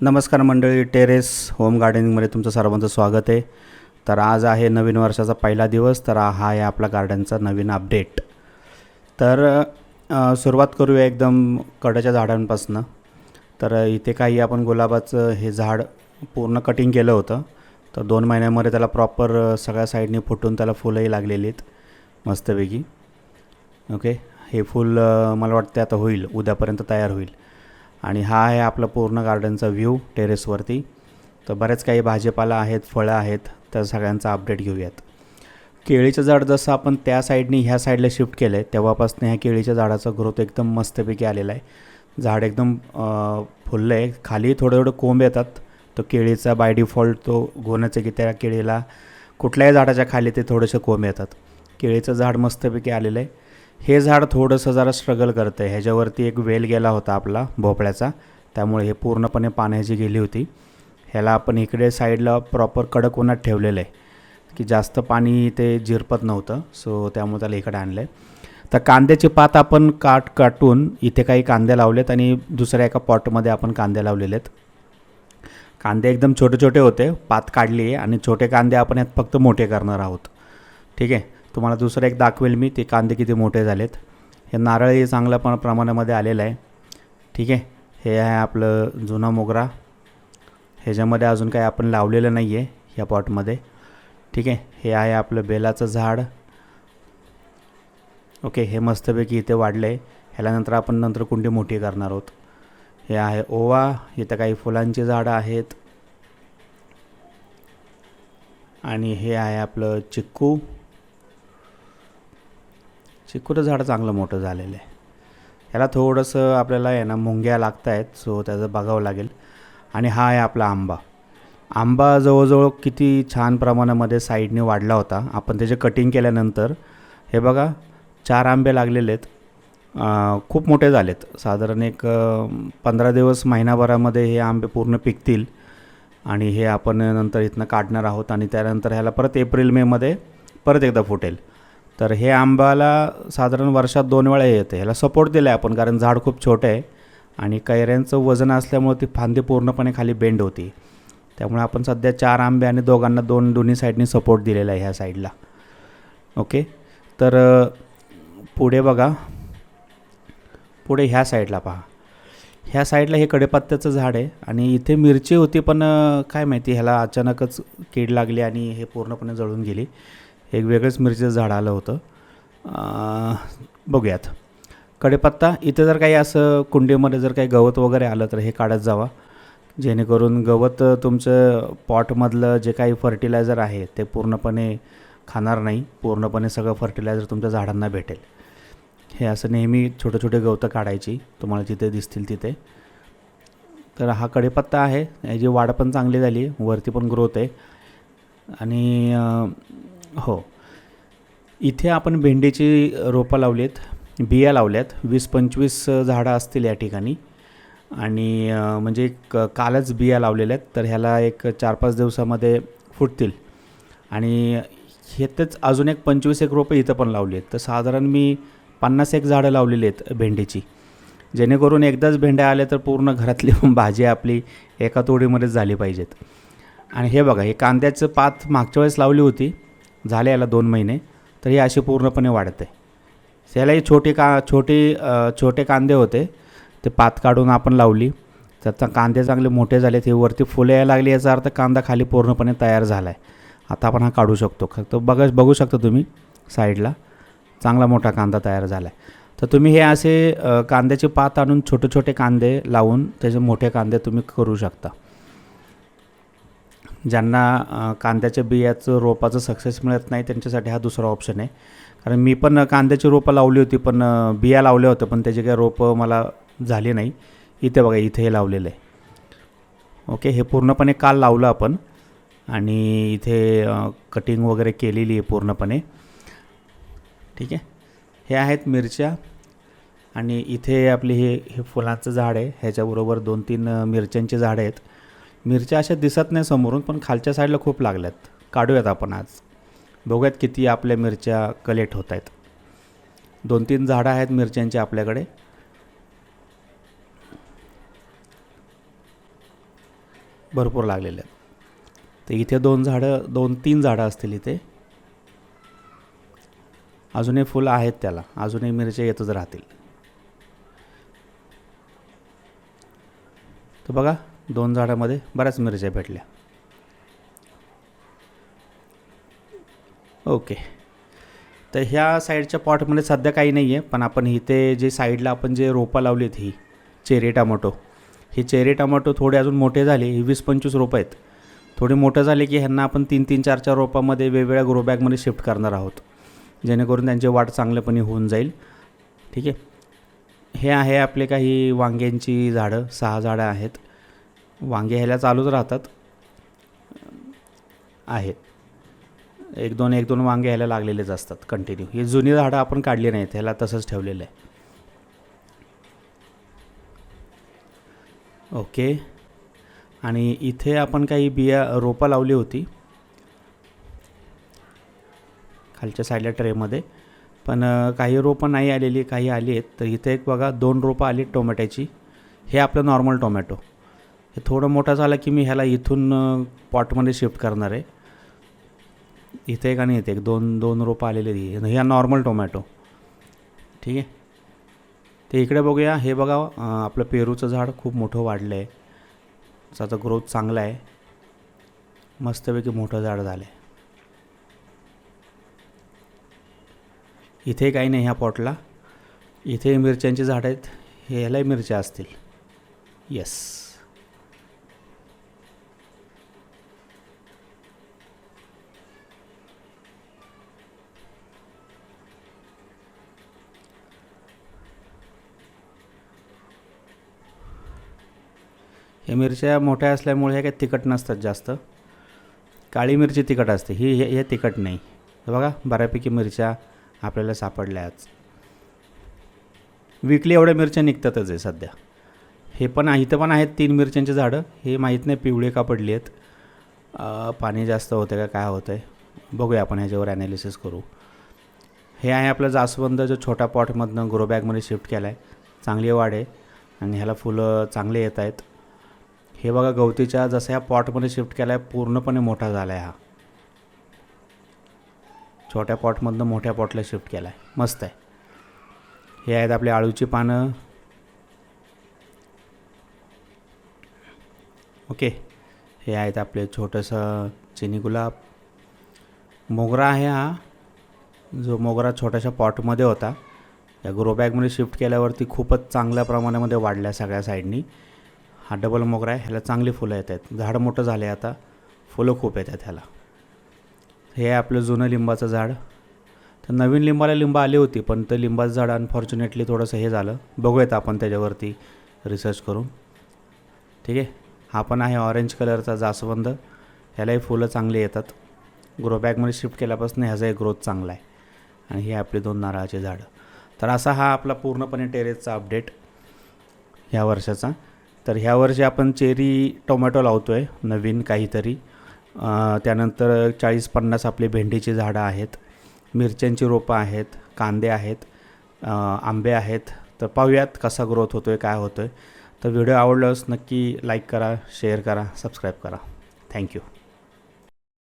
नमस्कार मंडळी terrace home गार्डनिंगमध्ये तुमचं सर्वांचं स्वागत आहे. तर आज आहे नवीन वर्षाचा पहिला दिवस तर हा आहे आपला गार्डनचा नवीन अपडेट. तर सुरुवात करूया एकदम कडाच्या झाडांपासनं. तर इथे काही आपण गुलाबाचं हे झाड पूर्ण कटिंग केलं होतं. तर दोन महिन्यामध्ये त्याला प्रॉपर सगळ्या साईडनी फुटून त्याला फुलंही लागलेली आहेत मस्तपैकी. ओके? हे फूल मला वाटते आता होईल उद्यापर्यंत तयार होईल. आणि हा आहे आपला पूर्ण गार्डनचा व्ह्यू टेरेसवरती. तर बरेच काही भाजीपाला आहेत फळं आहेत तर सगळ्यांचा अपडेट घेऊयात. केळीचं झाड जसं आपण त्या साईडनी ह्या साईडला शिफ्ट केलं आहे तेव्हापासून ह्या केळीच्या झाडाचा ग्रोथ एकदम मस्तपैकी आलेला आहे. झाड एकदम फुललं आहे खाली थोडं थोडं कोंब येतात. तो केळीचा बाय डिफॉल्ट तो गुणच आहे की त्या केळीला कुठल्याही झाडाच्या खाली ते थोडेसे कोंब येतात. केळीचं झाड मस्तपैकी आलेलं आहे. हे झाड थोडंसं जरा स्ट्रगल करतं आहे ह्याच्यावरती एक वेल गेला होता आपला भोपळ्याचा. त्यामुळे हे पूर्णपणे पाण्याची गेली होती. ह्याला आपण इकडे साईडला प्रॉपर कडक उन्हात ठेवलेलं आहे. की जास्त पाणी ते जिरपत नव्हतं सो त्यामुळे त्याला इकडे आणलं आहे तर कांद्याची पात आपण काट काटून इथे काही कांदे लावलेत आणि दुसऱ्या एका पॉटमध्ये आपण कांदे लावलेले आहेत कांदे एकदम छोटे छोटे होते पात काढली आहे आणि छोटे कांदे आपण यात फक्त मोठे करणार आहोत. ठीक आहे? तुम्हाला दुसरं एक दाखवेल मी ते कांदे किती मोठे झालेत. हे नारळही चांगल्या पण प्रमाणामध्ये आलेलं आहे. ठीक आहे हे आहे आपलं जुना मोगरा. ह्याच्यामध्ये अजून काही आपण लावलेलं नाही आहे ह्या पॉटमध्ये. ठीक आहे हे आहे आपलं बेलाचं झाड. ओके हे मस्तपैकी इथे वाढलं आहे ह्याला नंतर आपण नंतर कुंडी मोठी करणार आहोत. हे आहे ओवा इथं काही फुलांची झाडं आहेत. आणि हे आहे आपलं चिक्कू. चिकूचं झाड चांगलं मोठं झालेलं आहे. ह्याला थोडंसं आपल्याला आहे ना मुंग्या लागत आहेत सो त्याचं बघावं लागेल. आणि हा आहे आपला आंबा. आंबा जवळजवळ किती छान प्रमाणामध्ये साईडने वाढला होता. आपण त्याचे कटिंग केल्यानंतर हे बघा चार आंबे लागलेले आहेत. खूप मोठे झालेत. साधारण एक पंधरा दिवस महिनाभरामध्ये हे आंबे पूर्ण पिकतील. आणि हे आपण नंतर इथनं काढणार आहोत आणि त्यानंतर ह्याला परत एप्रिल मेमध्ये परत एकदा फुटेल. तर हे आंब्याला साधारण वर्षात दोन वेळा येते. ह्याला सपोर्ट दिला आहे आपण कारण झाड खूप छोटं आहे आणि कैऱ्यांचं वजन असल्यामुळे ती फांदी पूर्णपणे खाली बेंड होती. त्यामुळे आपण सध्या चार आंबे आणि दोघांना दोन दोन्ही साईडनी सपोर्ट दिलेला आहे ह्या साईडला ओके तर पुढे बघा. पुढे ह्या साईडला पहा. ह्या साईडला हे कडेपत्त्याचं झाड आहे आणि इथे मिरची होती पण काय माहिती ह्याला अचानकच कीड लागली आणि हे पूर्णपणे जळून गेली. एक वेगळंच मिरचीचं झाड आलं होतं. बघूयात. कडेपत्ता इथे जर काही असं कुंडीमध्ये जर काही गवत वगैरे आलं तर हे काढत जावा. जेणेकरून गवत तुमचं पॉटमधलं जे काही फर्टिलायझर आहे ते पूर्णपणे खाणार नाही. पूर्णपणे सगळं फर्टिलायझर तुमच्या झाडांना भेटेल. हे असं नेहमी छोटे छोटे गवतं काढायची. तुम्हाला जिथे दिसतील तिथे. तर हा कडेपत्ता आहे. याची वाढ पण चांगली झाली. वरती पण ग्रोथ आहे. आणि हो. इथे आपण भेंडीची रोपं लावलीत बिया लावल्यात. वीस पंचवीस झाडं असतील या ठिकाणी. आणि म्हणजे क कालच बिया लावलेल्या आहेत तर ह्याला एक चार पाच दिवसामध्ये फुटतील. आणि हेतच अजून एक पंचवीस एक रोपं इथं पण लावली आहेत. तर साधारण मी पन्नास एक झाडं लावलेली आहेत भेंडीची. जेणेकरून एकदाच भेंड्या आल्या तर पूर्ण घरातली भाजी आपली एका तोडीमध्येच झाली पाहिजेत. आणि हे बघा हे कांद्याचं पात मागच्या वेळेस लावली होती. झाले याला दोन महिने तर हे असे पूर्णपणे वाढत. आहे छोटे का छोटे छोटे कांदे होते ते पात काढून आपण लावली. तर कांदे चांगले मोठे झाले ते वरती फुले यायला लागली याचा अर्थ कांदा खाली पूर्णपणे तयार झाला आहे आता आपण हा काढू शकतो. फक्त बघा बघू शकता तुम्ही साईडला चांगला मोठा कांदा तयार झाला आहे तर तुम्ही हे असे कांद्याचे पात आणून छोटे छोटे कांदे लावून त्याचे मोठे कांदे तुम्ही करू शकता. ज्यांना कांद्याच्या बियाचं रोपाचं सक्सेस मिळत नाही त्यांच्यासाठी हा दुसरा ऑप्शन आहे. कारण मी पण कांद्याची रोपं लावली होती पण बिया लावल्या होत्या पण त्याचे काही रोपं मला झाले नाही. इथे बघा इथे हे लावलेलं आहे. ओके हे पूर्णपणे काल लावलं आपण. आणि इथे कटिंग वगैरे केलेली आहे पूर्णपणे. ठीक आहे? हे आहेत मिरच्या. आणि इथे आपली हे हे फुलांचं झाड आहे. ह्याच्याबरोबर दोन तीन मिरच्यांची झाडं आहेत. मिरच्या अशा दिसत नाही समोरून पण खालच्या साईडला खूप लागल्यात. काढूयात आपण आज. बघूयात किती आपल्या मिरच्या कलेक्ट होत आहेत दोन तीन झाडं आहेत मिरच्यांची आपल्याकडे. भरपूर लागलेले आहेत. तर इथे दोन झाडं दोन तीन झाडं असतील इथे. अजूनही फुलं आहेत त्याला. अजूनही मिरच्या येतच राहतील. तर बघा दोन झाडामध्ये बऱ्याच मिरच्या भेटल्या. ओके. तर ह्या साईडच्या पॉटमध्ये सध्या काही नाही आहे पण आपण इथे जे साईडला आपण जे रोपं लावलीत ही चेरी टमाटो हे चेरी टमाटो थोडे अजून मोठे झाले ही वीस पंचवीस रोपं आहेत. थोडे मोठे झाले की ह्यांना आपण तीन तीन चार चार रोपामध्ये वेगवेगळ्या ग्रो बॅगमध्ये शिफ्ट करणार आहोत. जेणेकरून त्यांची वाढ चांगल्यापणे होऊन जाईल. ठीक आहे. हे आहे आपले काही वांग्यांची झाडं सहा झाडं आहेत. वांगे ह्याला चालूच राहतात. आहेत एक दोन एक दोन वांगे ह्याला लागलेलेच असतात कंटिन्यू ही जुनी झाडं आपण काढली नाहीत ह्याला तसंच ठेवलेलं आहे. ओके. आणि इथे आपण काही बिया रोपं लावली होती. खालच्या साईडला ट्रेमध्ये. पण काही रोपं नाही आलेली काही आली आहेत. तर इथे एक बघा दोन रोपं आली टोमॅटोची. हे आपलं नॉर्मल टोमॅटो हे थोडं मोठं झालं की मी ह्याला इथून पॉटमध्ये शिफ्ट करणार आहे. इथे एक आणि इथे एक दोन दोन रोपं आलेले ह्या नॉर्मल टोमॅटो. ठीक आहे? ते इकडे बघूया. हे बघा आपलं पेरूचं झाड खूप मोठं वाढलं आहे त्याचा ग्रोथ चांगला आहे. मस्तपैकी मोठं झाड झालं आहे इथे काही नाही ह्या पॉटला. इथे मिरच्यांची झाडं आहेत. हे ह्यालाही मिरच्या असतील. येस हे मिरच्या मोठ्या असल्यामुळे ह्या काही तिखट नसतात जास्त. काळी मिरची तिखट असते. ही हे हे तिखट नाही. हे बघा बऱ्यापैकी मिरच्या आपल्याला सापडल्या विकली एवढ्या मिरच्या निघतातच आहे सध्या. हे पण आहे- इथं पण आहेत तीन मिरच्यांची झाडं. हे माहीत नाही पिवळे का पडली आहेत. पाणी जास्त होतं का काय होतं आहे बघूया आपण ह्याच्यावर ॲनालिसिस करू. हे आहे आपलं जास्वंद जो छोटा पॉटमधनं ग्रो बॅगमध्ये शिफ्ट केला आहे चांगली वाढ आहे. आणि ह्याला फुलं चांगले येत आहेत हे बघा गवतीच्या जसं ह्या पॉटमध्ये शिफ्ट केला आहे पूर्णपणे मोठा झाला आहे हा. छोट्या पॉटमधनं मोठ्या पॉटला शिफ्ट केला आहे मस्त आहे. हे आहेत आपली आळूची पानं. ओके. हे आहेत आपले छोटंसं चिनी गुलाब. मोगरा आहे हा. जो मोगरा छोट्याशा पॉटमध्ये होता. या ग्रो बॅगमध्ये शिफ्ट केल्यावरती खूपच चांगल्या प्रमाणामध्ये वाढल्या सगळ्या साईडनी. हा डबल मोगरा आहे. ह्याला चांगली फुलं येत आहेत. झाड मोठं झालं आहे आता. फुलं खूप येतात ह्याला. हे आहे आपलं जुनं लिंबाचं झाड. तर नवीन लिंबाला लिंबा आली होती पण ते लिंबाचं झाड अनफॉर्च्युनेटली थोडंसं हे झालं. बघूयात आपण त्याच्यावरती रिसर्च करून. ठीक आहे? हा पण आहे ऑरेंज कलरचा जास्वंद. ह्यालाही फुलं चांगली येतात. ग्रो बॅगमध्ये शिफ्ट केल्यापासून ह्याचाही ग्रोथ चांगला आहे. आणि हे आपली दोन नारळाची झाडं. तर असा हा आपला पूर्णपणे टेरेसचा अपडेट ह्या वर्षाचा. तर ह्या वर्षी आपण चेरी टोमॅटो लावतो आहे नवीन काहीतरी त्यानंतर चाळीस पन्नास आपली भेंडीची झाडं आहेत मिरच्यांची रोपं आहेत कांदे आहेत आंबे आहेत. तर पाहूयात कसा ग्रोथ होतो आहे काय होतो आहे तर व्हिडिओ आवडल्यास नक्की लाईक करा शेअर करा सबस्क्राईब करा. थँक्यू